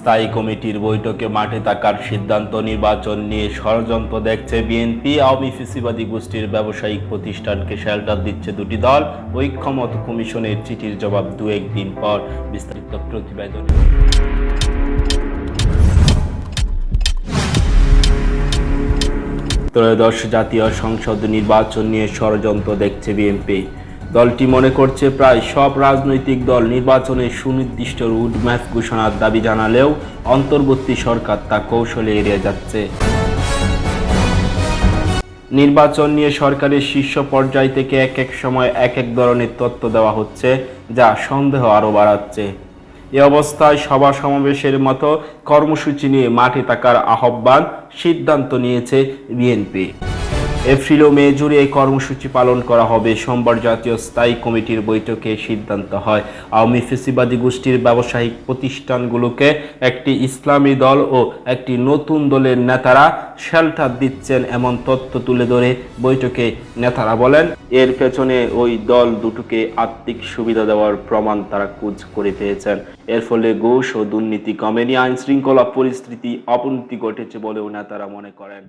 স্থায়ী কমিটির বৈঠকে মাঠে থাকার সিদ্ধান্ত নির্বাচন নিয়ে ষড়যন্ত্র দেখছে বিএনপি। আওয়ামী ফিসিবাদী গোষ্ঠীর ব্যবসায়িক প্রতিষ্ঠানকে শেল্টার দিচ্ছে দুটি দল। ঐক্যমত কমিশনের চিঠির জবাব দু একদিন পর। বিস্তারিত প্রতিবেদনে। ত্রয়োদশ জাতীয় সংসদ নির্বাচন নিয়ে ষড়যন্ত্র দেখছে বিএনপি। দলটি মনে করছে প্রায় সব রাজনৈতিক দল নির্বাচনে সুনির্দিষ্ট রুটম্যাপ ঘোষণার দাবি জানালেও অন্তর্বর্তী সরকার তা কৌশলে এড়িয়ে যাচ্ছে। নির্বাচন নিয়ে সরকারের শীর্ষ পর্যায় থেকে এক এক সময় এক এক ধরনের তথ্য দেওয়া হচ্ছে, যা সন্দেহ আরও বাড়াচ্ছে। এ অবস্থায় সভা সমাবেশের মতো কর্মসূচি নিয়ে মাঠে থাকার আহ্বান সিদ্ধান্ত নিয়েছে বিএনপি। এপ্রিল ও মে জুড়ে এই কর্মসূচি পালন করা হবে। সোমবার জাতীয় স্থায়ী কমিটির বৈঠকে সিদ্ধান্ত হয়। আওয়ামী ফেসিবাদী গোষ্ঠীর ব্যবসায়িক প্রতিষ্ঠানগুলোকে একটি ইসলামী দল ও একটি নতুন দলের নেতারা শেল্টার দিচ্ছেন এমন তথ্য তুলে ধরে বৈঠকে নেতারা বলেন, এর পেছনে ওই দল দুটোকে আর্থিক সুবিধা দেওয়ার প্রমাণ তারা কুজ করে পেয়েছেন। এর ফলে ঘুষ ও দুর্নীতি কমেনি আইন শৃঙ্খলা পরিস্থিতি অবনতি ঘটেছে বলেও নেতারা মনে করেন।